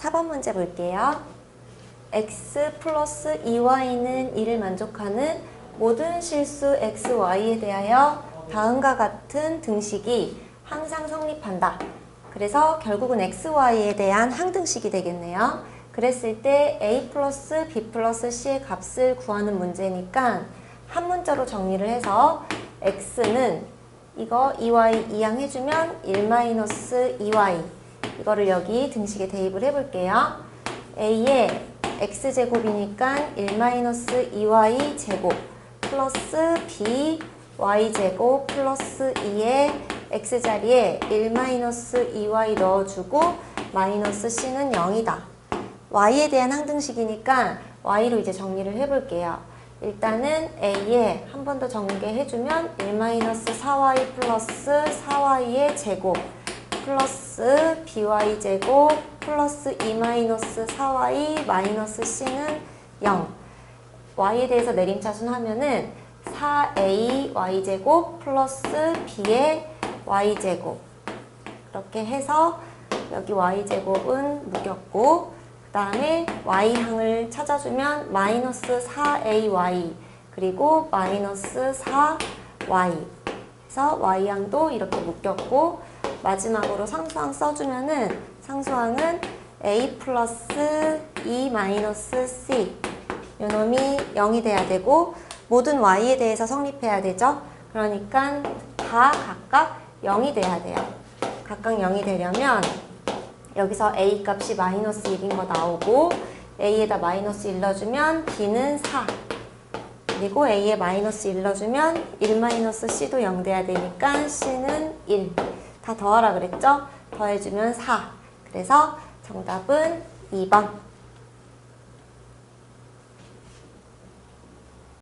4번 문제 볼게요. x 플러스 2y는 1을 만족하는 모든 실수 xy에 대하여 다음과 같은 등식이 항상 성립한다. 그래서 결국은 xy에 대한 항등식이 되겠네요. 그랬을 때 a 플러스 b 플러스 c의 값을 구하는 문제니까 한 문자로 정리를 해서 x는 이거 2y 이항 해주면 1-2y 이 거를 여기 등식에 대입을 해볼게요. a의 x제곱이니까 1-2y 제곱 플러스 b y제곱 플러스 2의 x자리에 1-2y 넣어주고 마이너스 c는 0이다. y에 대한 항등식이니까 y로 이제 정리를 해볼게요. 일단은 a에 한 번더 전개해주면 1-4y 플러스 4y의 제곱 플러스 by제곱 플러스 2-4y 마이너스 c는 0 y에 대해서 내림차순 하면은 4a y제곱 플러스 b의 y제곱. 이렇게 해서 여기 y제곱은 묶였고 그 다음에 y항을 찾아주면 마이너스 4ay 그리고 마이너스 4y 그래서 y항도 이렇게 묶였고 마지막으로 상수항 써주면은 상수항은 a 플러스 2 마이너스 c 요놈이 0이 돼야 되고 모든 y에 대해서 성립해야 되죠. 그러니까 다 각각 0이 돼야 돼요. 각각 0이 되려면 여기서 a 값이 마이너스 1인 거 나오고 a에다 마이너스 1 넣어주면 b는 4 그리고 a에 마이너스 1 넣어주면 1 마이너스 c도 0 돼야 되니까 c는 1 다 더하라 그랬죠? 더해주면 4 그래서 정답은 2번